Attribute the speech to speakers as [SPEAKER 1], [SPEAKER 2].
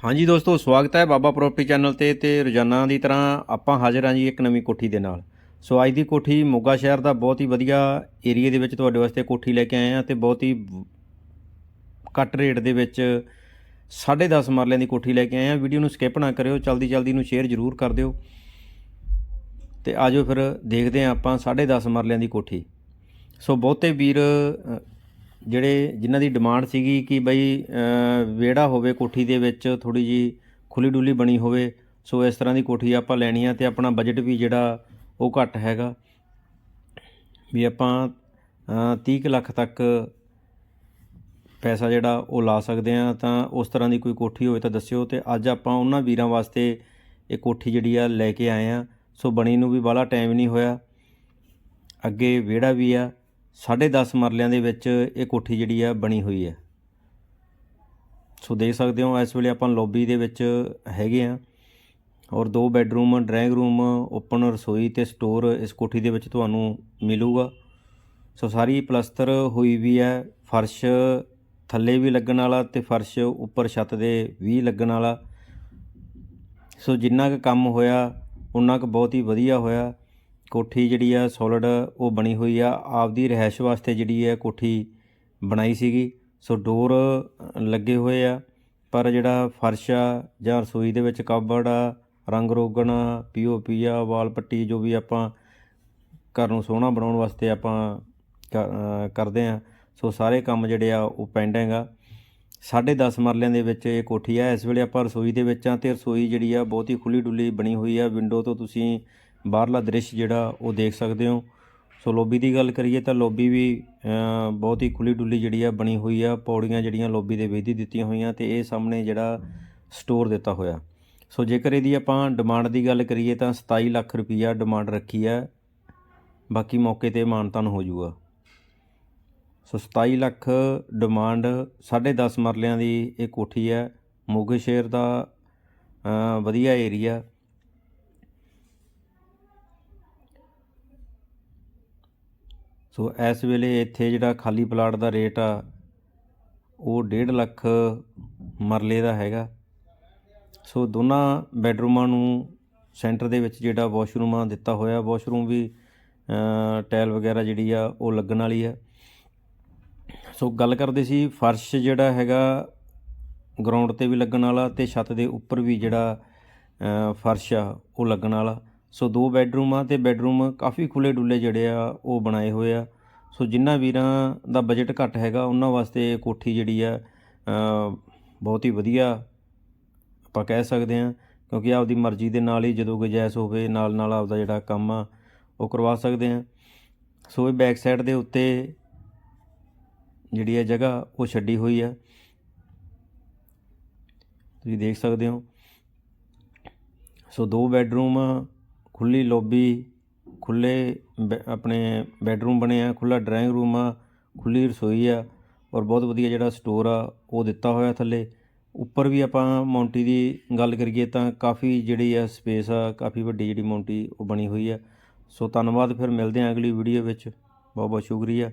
[SPEAKER 1] ਹਾਂਜੀ ਦੋਸਤੋ, ਸਵਾਗਤ ਹੈ ਬਾਬਾ ਪ੍ਰਾਪਰਟੀ ਚੈਨਲ ਤੇ ਤੇ ਰੋਜ਼ਾਨਾ ਦੀ ਤਰ੍ਹਾਂ ਆਪਾਂ ਹਾਜ਼ਰ ਹਾਂ ਜੀ ਇੱਕ ਨਵੀਂ ਕੋਠੀ ਦੇ ਨਾਲ। ਸੋ ਅੱਜ ਦੀ ਕੋਠੀ ਮੋਗਾ ਸ਼ਹਿਰ ਦਾ ਬਹੁਤ ਹੀ ਵਧੀਆ ਏਰੀਆ ਦੇ ਵਿੱਚ ਤੁਹਾਡੇ ਵਾਸਤੇ ਕੋਠੀ ਲੈ ਕੇ ਆਏ ਹਾਂ ਤੇ ਬਹੁਤ ਹੀ ਘੱਟ ਰੇਟ ਦੇ ਵਿੱਚ 10.5 ਮਰਲਿਆਂ ਦੀ ਕੋਠੀ ਲੈ ਕੇ ਆਏ ਹਾਂ। ਵੀਡੀਓ ਨੂੰ ਸਕਿਪ ਨਾ ਕਰਿਓ, ਜਲਦੀ ਜਲਦੀ ਨੂੰ ਸ਼ੇਅਰ ਜ਼ਰੂਰ ਕਰ ਦਿਓ। ਤੇ ਆਜੋ ਫਿਰ ਦੇਖਦੇ ਹਾਂ ਆਪਾਂ 10.5 ਮਰਲਿਆਂ ਦੀ ਕੋਠੀ। ਸੋ ਬਹੁਤੇ ਵੀਰ ਜਿਹੜੇ ਜਿਨ੍ਹਾਂ ਦੀ ਡਿਮਾਂਡ ਸੀਗੀ ਕਿ ਬਈ ਵਿਹੜਾ ਹੋਵੇ ਕੋਠੀ ਦੇ ਵਿੱਚ ਥੋੜੀ ਜੀ ਖੁੱਲੀ ਡੁੱਲੀ ਬਣੀ ਹੋਵੇ ਸੋ ਇਸ ਤਰ੍ਹਾਂ ਦੀ ਕੋਠੀ ਆਪਾਂ ਲੈਣੀ ਆ ਤੇ ਆਪਣਾ ਬਜਟ ਵੀ ਜਿਹੜਾ ਉਹ ਘੱਟ ਹੈਗਾ। ਵੀ ਆਪਾਂ ਅ, 30 ਕੁ ਲੱਖ ਤੱਕ ਪੈਸਾ ਜਿਹੜਾ ਉਹ ਲਾ ਸਕਦੇ ਆ ਤਾਂ ਉਸ ਤਰ੍ਹਾਂ ਦੀ ਕੋਈ ਕੋਠੀ ਹੋਵੇ ਤਾਂ ਦੱਸਿਓ ਤੇ ਅੱਜ ਆਪਾਂ ਉਹਨਾਂ ਵੀਰਾਂ ਵਾਸਤੇ ਇਹ ਕੋਠੀ ਜਿਹੜੀ ਆ ਲੈ ਕੇ ਆਏ ਆ। ਸੋ ਬਣੀ ਨੂੰ ਵੀ ਬਾਹਲਾ ਟਾਈਮ ਨਹੀਂ ਹੋਇਆ। ਅੱਗੇ ਵਿਹੜਾ ਵੀ ਆ 10.5 ਮਰਲਿਆਂ ਦੇ ਵਿੱਚ ਇਹ ਕੋਠੀ ਜਿਹੜੀ ਆ ਬਣੀ ਹੋਈ ਹੈ ਸੋ ਦੇਖ ਸਕਦੇ ਹੋ, ਇਸ ਵੇਲੇ ਆਪਾਂ ਲੌਬੀ ਦੇ ਵਿੱਚ ਹੈਗੇ ਆ ਔਰ ਦੋ ਬੈੱਡਰੂਮ, ਡਰਾਇੰਗ ਰੂਮ, ਓਪਨ ਰਸੋਈ ਤੇ ਸਟੋਰ ਇਸ ਕੋਠੀ ਦੇ ਵਿੱਚ ਤੁਹਾਨੂੰ ਮਿਲੂਗਾ। ਸੋ ਸਾਰੀ ਪਲਸਤਰ ਹੋਈ ਵੀ ਹੈ ਫਰਸ਼ ਥੱਲੇ ਵੀ ਲੱਗਣ ਵਾਲਾ ਤੇ ਫਰਸ਼ ਉੱਪਰ ਛੱਤ ਦੇ ਵੀ ਲੱਗਣ ਵਾਲਾ। ਸੋ ਜਿੰਨਾ ਕੁ ਕੰਮ ਹੋਇਆ ਉਨਾ ਕੁ ਬਹੁਤ ਹੀ ਵਧੀਆ ਹੋਇਆ। ਕੋਠੀ ਜਿਹੜੀ ਆ ਸੋਲਿਡ ਉਹ ਬਣੀ ਹੋਈ ਆ। ਆਪਦੀ ਰਹਿائش ਵਾਸਤੇ ਜਿਹੜੀ ਆ ਕੋਠੀ ਬਣਾਈ ਸੀਗੀ। ਸੋ ਡੋਰ ਲੱਗੇ ਹੋਏ ਆ, ਪਰ ਜਿਹੜਾ ਫਰਸ਼ ਆ ਜਾਂ ਰਸੋਈ ਦੇ ਵਿੱਚ ਕਬੜ ਆ, ਰੰਗ ਰੋਗਣ ਪੀਓਪੀ ਆ, ਵਾਲ ਪੱਟੀ ਜੋ ਵੀ ਆਪਾਂ ਘਰ ਨੂੰ ਸੋਹਣਾ ਬਣਾਉਣ ਵਾਸਤੇ ਆਪਾਂ ਕਰਦੇ ਆ। ਸੋ ਸਾਰੇ ਕੰਮ ਜਿਹੜੇ ਆ ਉਹ ਪੈਂਡਿੰਗ ਆ। 10.5 ਮਰਲਿਆਂ ਦੇ ਵਿੱਚ ਇਹ ਕੋਠੀ ਆ। ਇਸ ਵੇਲੇ ਆਪਾਂ ਰਸੋਈ ਦੇ ਵਿੱਚ ਆ ਤੇ ਰਸੋਈ ਜਿਹੜੀ ਆ ਬਹੁਤ ਹੀ ਖੁੱਲੀ ਡੁੱਲੀ ਬਣੀ ਹੋਈ ਆ। ਵਿੰਡੋ ਤੋਂ ਤੁਸੀਂ ਬਾਹਰਲਾ ਦ੍ਰਿਸ਼ ਜਿਹੜਾ ਉਹ ਦੇਖ ਸਕਦੇ ਹੋ। ਸੋ ਲੋਬੀ ਦੀ ਗੱਲ ਕਰੀਏ ਤਾਂ ਲੋਬੀ ਵੀ ਬਹੁਤ ਹੀ ਖੁੱਲੀ ਡੁੱਲੀ ਜਿਹੜੀ ਆ ਬਣੀ ਹੋਈ ਆ। ਪੌੜੀਆਂ ਜਿਹੜੀਆਂ ਲੋਬੀ ਦੇ ਵਿੱਚ ਦਿੱਤੀਆਂ ਹੋਈਆਂ ਤੇ ਇਹ ਸਾਹਮਣੇ ਜਿਹੜਾ ਸਟੋਰ ਦਿੱਤਾ ਹੋਇਆ। ਸੋ ਜੇਕਰ ਇਹਦੀ ਆਪਾਂ ਡਿਮਾਂਡ ਦੀ ਗੱਲ ਕਰੀਏ ਤਾਂ 27 ਲੱਖ ਰੁਪਈਆ ਡਿਮਾਂਡ ਰੱਖੀ ਆ। ਬਾਕੀ ਮੌਕੇ ਤੇ ਮਾਨਤਾਨ ਹੋ ਜਾਊਗਾ। ਸੋ 27 ਲੱਖ ਡਿਮਾਂਡ 10.5 ਮਰਲਿਆਂ ਦੀ ਇਹ ਕੋਠੀ ਹੈ ਮੋਗੇ ਸ਼ਹਿਰ ਦਾ ਵਧੀਆ ਏਰੀਆ। ਸੋ ਇਸ ਵੇਲੇ ਇੱਥੇ ਜਿਹੜਾ ਖਾਲੀ ਪਲਾਟ ਦਾ ਰੇਟ ਆ ਉਹ 1.5 ਲੱਖ ਮਰਲੇ ਦਾ ਹੈਗਾ। ਸੋ ਦੋਨਾਂ ਬੈਡਰੂਮਾਂ ਨੂੰ ਸੈਂਟਰ ਦੇ ਵਿੱਚ ਜਿਹੜਾ ਵਾਸ਼ਰੂਮ ਦਿੱਤਾ ਹੋਇਆ ਵਾਸ਼ਰੂਮ ਵੀ ਅ, ਟਾਇਲ ਵਗੈਰਾ ਜਿਹੜੀ ਆ ਉਹ ਲੱਗਣ ਵਾਲੀ ਆ। ਸੋ ਗੱਲ ਕਰਦੇ ਸੀ ਫਰਸ਼ ਜਿਹੜਾ ਹੈਗਾ ਗਰਾਊਂਡ ਤੇ ਵੀ ਲੱਗਣ ਵਾਲਾ ਤੇ ਛੱਤ ਦੇ ਉੱਪਰ ਵੀ ਜਿਹੜਾ ਫਰਸ਼ ਆ ਉਹ ਲੱਗਣ ਵਾਲਾ। ਸੋ ਦੋ ਬੈੱਡਰੂਮ ਆ ਤੇ ਬੈੱਡਰੂਮ ਕਾਫੀ ਖੁੱਲੇ ਡੁੱਲੇ ਜਿਹੜੇ ਆ, ਉਹ ਬਣਾਏ ਹੋਏ ਆ। ਸੋ ਜਿਨ੍ਹਾਂ ਵੀਰਾਂ ਦਾ ਬਜਟ ਘੱਟ ਹੈਗਾ, ਉਹਨਾਂ ਵਾਸਤੇ ਕੋਠੀ ਜਿਹੜੀ ਆ ਬਹੁਤ ਹੀ ਵਧੀਆ ਆਪਾਂ ਕਹਿ ਸਕਦੇ ਹਾਂ, ਕਿਉਂਕਿ ਆਪਦੀ ਮਰਜ਼ੀ ਦੇ ਨਾਲ ਹੀ ਜਦੋਂ ਗੁਜਾਇਸ ਹੋਵੇ ਨਾਲ ਨਾਲ ਆਪਦਾ ਜਿਹੜਾ ਕੰਮ ਆ, ਉਹ ਕਰਵਾ ਸਕਦੇ ਹਾਂ। ਸੋ ਇਹ ਬੈਕ ਸਾਈਡ ਦੇ ਉੱਤੇ ਜਿਹੜੀ ਹੈ ਜਗ੍ਹਾ, ਉਹ ਛੱਡੀ ਹੋਈ ਆ। ਤੁਸੀਂ ਦੇਖ ਸਕਦੇ ਹੋ। ਸੋ ਦੋ ਬੈੱਡਰੂਮ ਖੁੱਲੀ ਲੌਬੀ ਬੈ, ਆਪਣੇ ਬੈਡਰੂਮ ਬਣੇ ਆ ਖੁੱਲ੍ਹਾ ਡਰਾਇੰਗ ਰੂਮ ਆ ਖੁੱਲ੍ਹੀ ਰਸੋਈ ਆ ਔਰ ਬਹੁਤ ਵਧੀਆ ਜਿਹੜਾ ਸਟੋਰ ਆ, ਉਹ ਦਿੱਤਾ ਹੋਇਆ ਥੱਲੇ। ਉੱਪਰ ਵੀ ਆਪਾਂ ਮੌਂਟੀ ਦੀ ਗੱਲ ਕਰੀਏ ਤਾਂ ਕਾਫੀ ਜਿਹੜੀ ਆ ਸਪੇਸ ਆ, ਕਾਫੀ ਵੱਡੀ ਜਿਹੜੀ ਮੌਂਟੀ ਉਹ ਬਣੀ ਹੋਈ ਆ। ਸੋ ਧੰਨਵਾਦ, ਫਿਰ ਮਿਲਦੇ ਹਾਂ ਅਗਲੀ ਵੀਡੀਓ ਵਿੱਚ। ਬਹੁਤ ਬਹੁਤ ਸ਼ੁਕਰੀਆ।